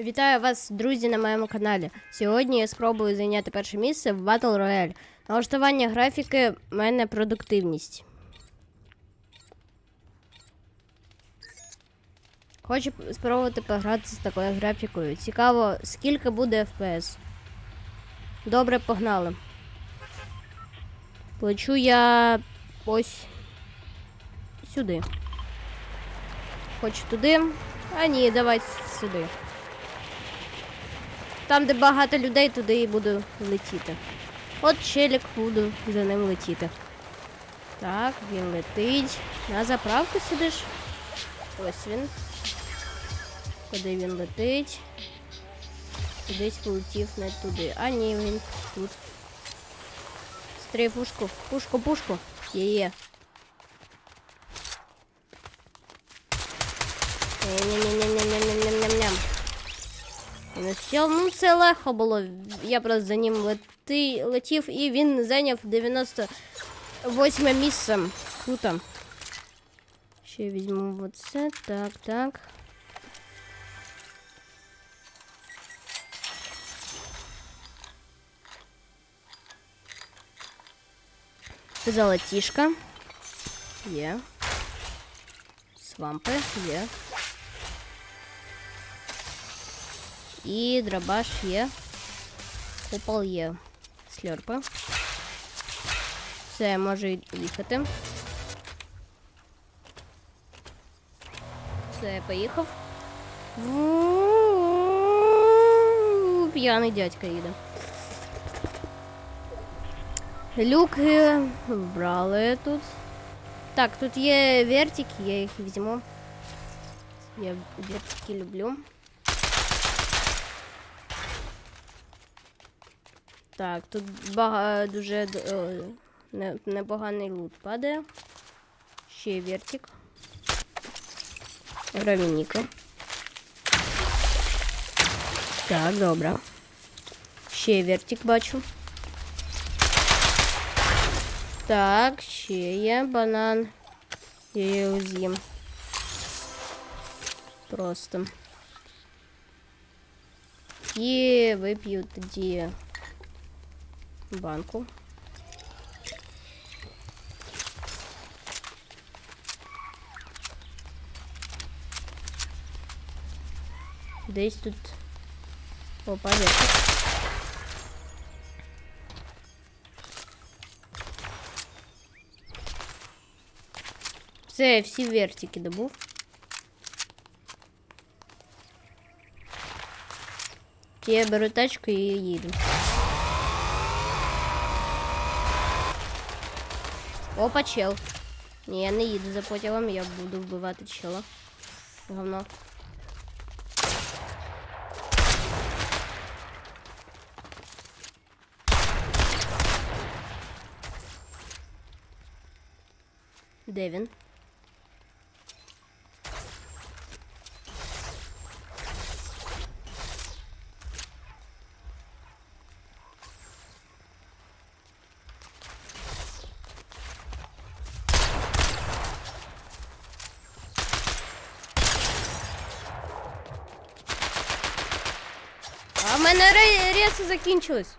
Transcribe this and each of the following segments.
Вітаю вас, друзі, на моєму каналі. Сьогодні я спробую зайняти перше місце в Battle Royale. Налаштування графіки в мене продуктивність. Хочу спробувати погратися з такою графікою. Цікаво, скільки буде FPS. Добре, погнали. Плечу я ось сюди. Хочу туди. А ні, давай сюди. Там, де багато людей, туди і буду летіти. От челік буду за ним летіти. Так, він летить. На заправку сидиш. Ось він. Куди він летить? Кудись полетів не туди. А ні, він тут. Стрій пушку. Пушку, пушку. Є-є. Ням-ням-ням-ням-ням-ням-ням-ням. Все, ну це легко було. Я просто за ним лети, летів і він зайняв 98 місце. Круто. Ще візьму оце. Так, так. Золотішка. Є. Свампи є. І дробаш є. Купол є. Сльорпи. Все, може їхати. Все, я поїхав. Ву-у-у, П'яний дядька їде. Люки вбрали тут. Так, тут є вертики, я їх візьму. Я вертики люблю. Так, тут бага, дуже о, не, непоганий лут падає. Ще вертик. Равініка. Так, добре. Ще вертик бачу. Так, ще є банан. Я його з'їм. Просто. І вип'ю тоді банку. Десь тут попаде. Все, я вертики добув. Я беру тачку і їду. Опа, чел. Ні, я не їду за потягом, я буду вбивати чела. Говно. Де він? мене ре- реси закінчились.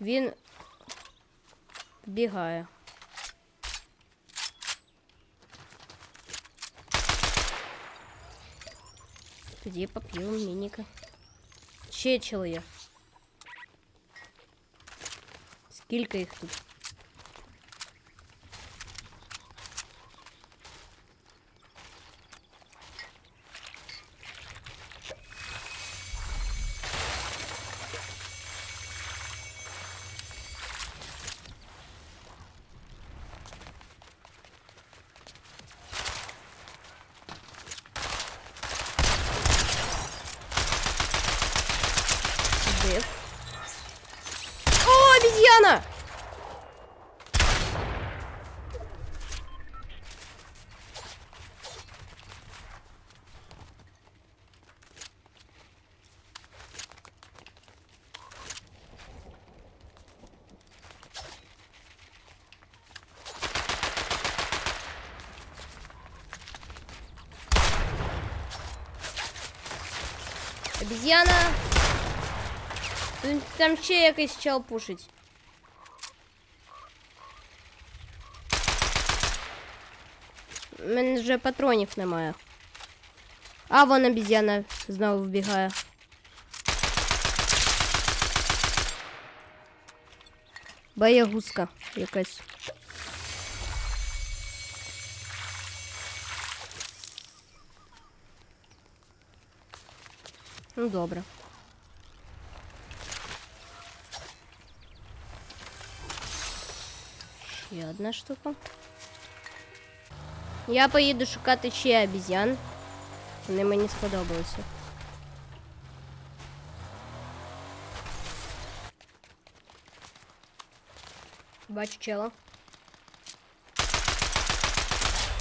Він бігає. Тоді поп'ю мініка. Ще чого є. Скільки їх тут? она? Обезьяна. Там ще якийсь чел пушить. У мене вже патронів немає. А вон обезьяна знову вбігає. Боягузка якась. Ну, добре. Ще одна штука. Я поїду шукати ще обіз'ян. Вони мені сподобалися. Бачу чела.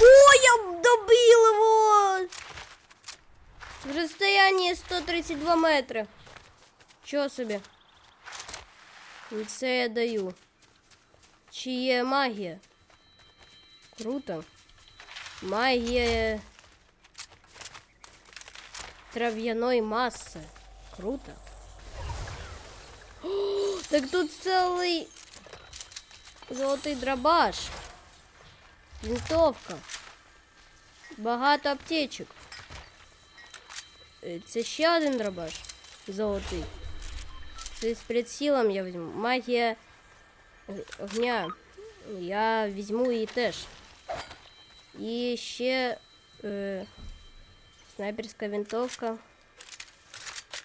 О, я добил его! В розстоянні 132 метри. Чого собі? Це я даю. Чи є магія? Круто. Магія трав'яної маси. Круто. О, так тут цілий золотий дробаш. Винтовка. Багато аптечок. Е, Це ще один дробаш. Золотий. Це з прицілом я візьму. Магія огня. Я візьму її теж. І ще е, снайперська винтовка.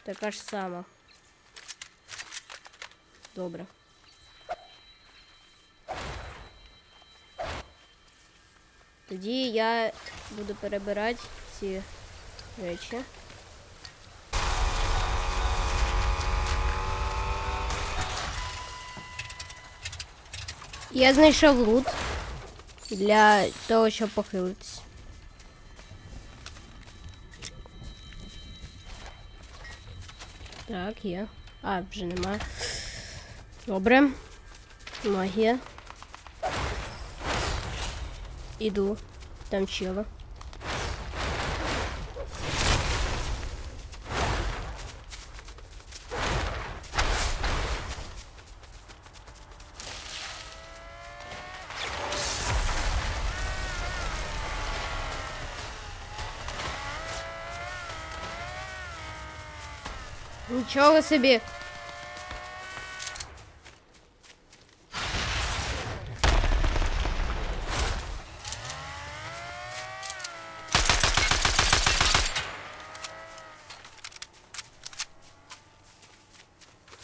Така ж сама. Добре. Тоді я буду перебирати ці речі. Я знайшов лут для того, щоб похилитись. Так, є. А, вже нема. Добре. Магія. Іду. Там чило. Нічого собі.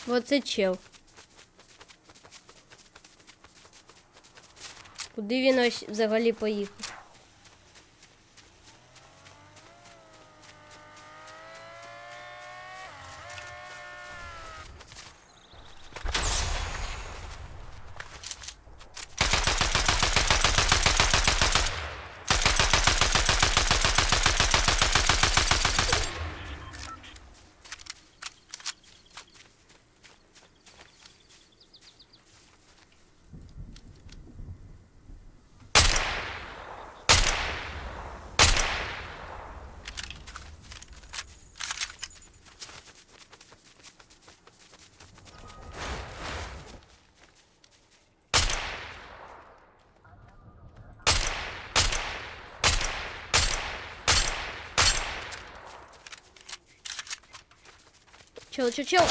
Оце чел. Куди він ось взагалі поїхав? Чел, чел, чел.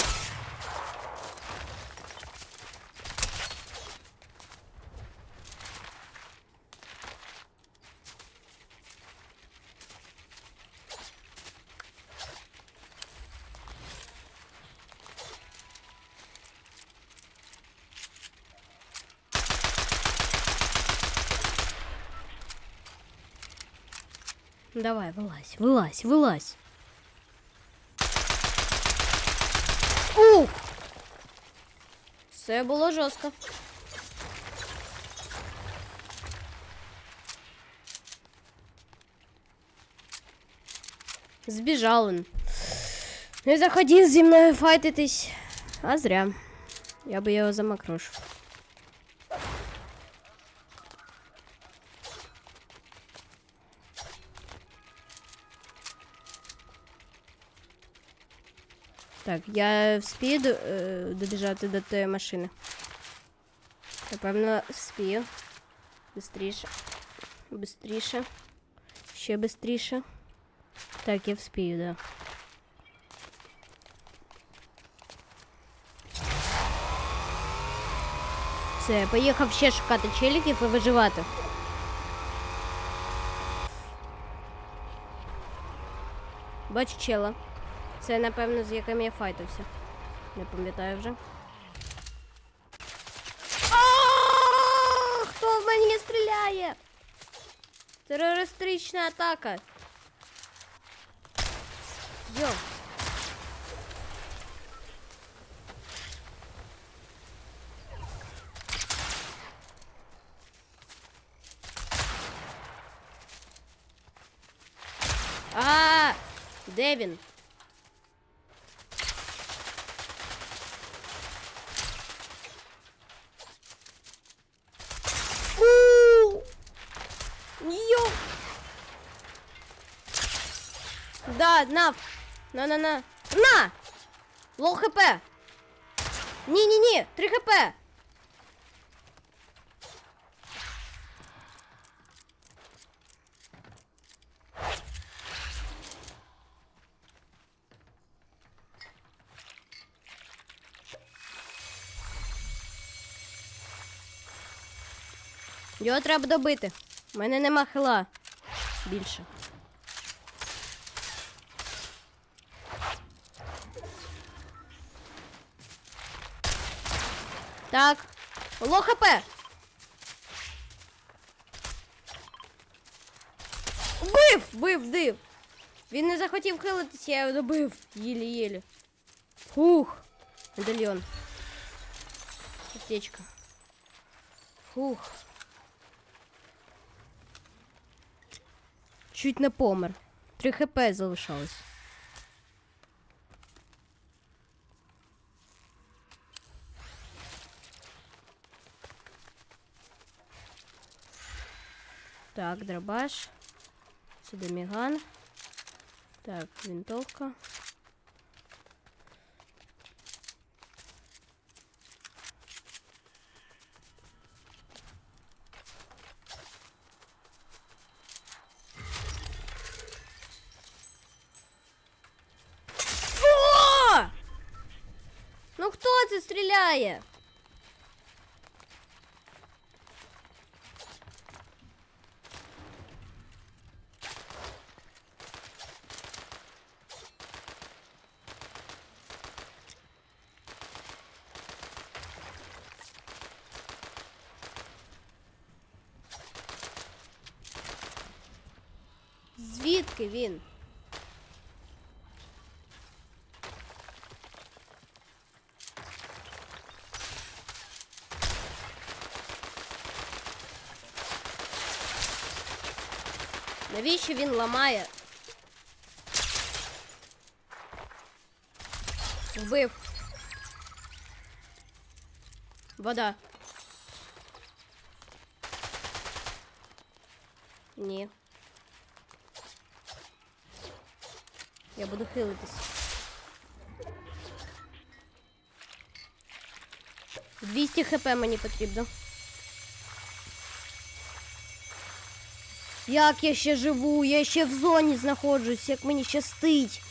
Давай, вылазь, вылазь, вылазь. Ух! Все було жорстко. Збіжав він. Не захотів зі мною файтитись. А зря. Я би його замакрошив. Так, я вспію до- е, добіжати до тієї машини. Напевно, вспію. Бистріше. Бистріше. Ще бистріше. Так, я вспію, да. Все, поїхав ще шукати челіків і виживати. Бачу чела. Це, напевно, з яким я файтився. Не пам'ятаю вже. А, Хто в мене стріляє? Терористична атака. Йо. А, де він? У! Йо! На! На, на! Лол хп! Ні-ні-ні! 3 хп! Його треба добити. У мене нема хила більше. Так. Ло хп. Вбив! Вбив, вбив. Він не захотів хилитися, я його добив. Єлі-єлі. Фух. Медальйон. Аптечка. Фух. Чуть не помер. 3 хп залишалось. Так, дробаш. Сюди міган. Так, винтовка. О! Ну хто це стріляє? Звідки він? Навіщо він ламає? Вбив. Вода. Ні. Я буду хилитись. Двісті хп мені потрібно. Як я ще живу? Я ще в зоні знаходжусь, як мені щастить.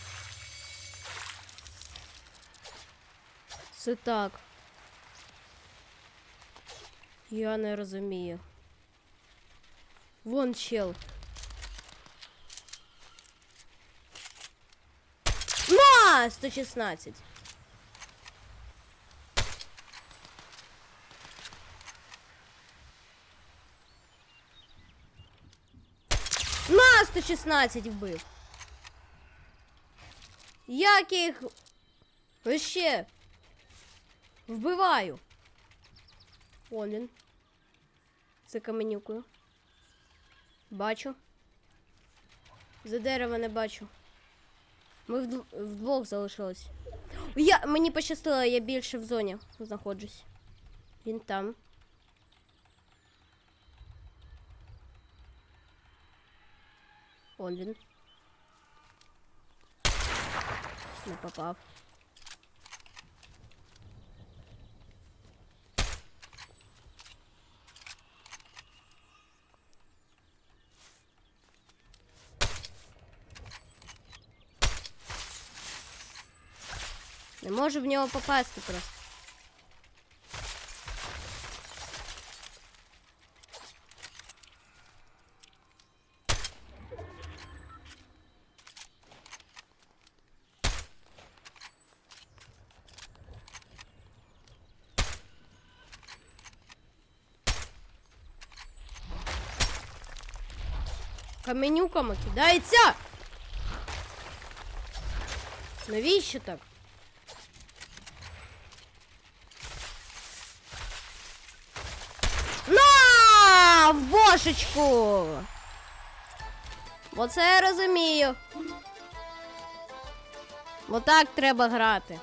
Це так. Я не розумію. Вон чел. На! 116. На 116 вбив. Як я їх ще вбиваю. Вон він. За каменюкою. Бачу. За дерево не бачу. Ми вдв- вдвох залишились. Я, мені пощастило, я більше в зоні знаходжусь. Він там. Он він. Не попав. Не можу в нього попасти просто. Каменюками кидається. Навіщо так? На! Бо це я розумію. Отак треба грати.